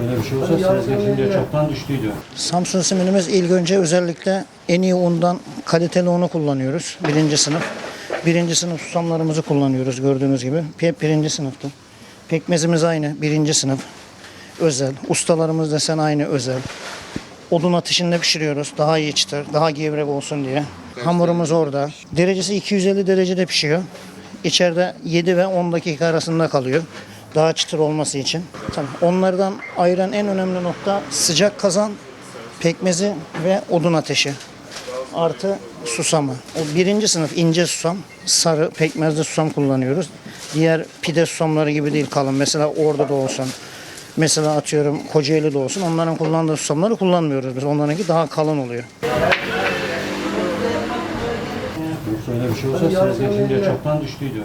Öyle bir şey olsa sezgin şimdiye çoktan düştüydü. Samsun simidimiz ilk önce özellikle en iyi undan kaliteli unu kullanıyoruz. Birinci sınıf. Birinci sınıf susamlarımızı kullanıyoruz gördüğünüz gibi. Birinci sınıftı. Pekmezimiz aynı. Birinci sınıf. Özel. Ustalarımız desen aynı özel. Odun ateşinde pişiriyoruz. Daha iyi çıtır, daha gevrek olsun diye. Hamurumuz orada. Derecesi 250 derecede pişiyor. İçeride 7 ve 10 dakika arasında kalıyor. Daha çıtır olması için. Tamam. Onlardan ayıran en önemli nokta sıcak kazan, pekmezi ve odun ateşi. Artı susamı. O birinci sınıf ince susam, sarı pekmezli susam kullanıyoruz. Diğer pide susamları gibi değil kalın. Mesela orada da olsun. Mesela atıyorum Kocaeli'de olsun. Onların kullandığı susamları kullanmıyoruz biz. Onlarınki daha kalın oluyor. Yoksa öyle bir şey olsa sezgin şimdiye çoktan düştüydü.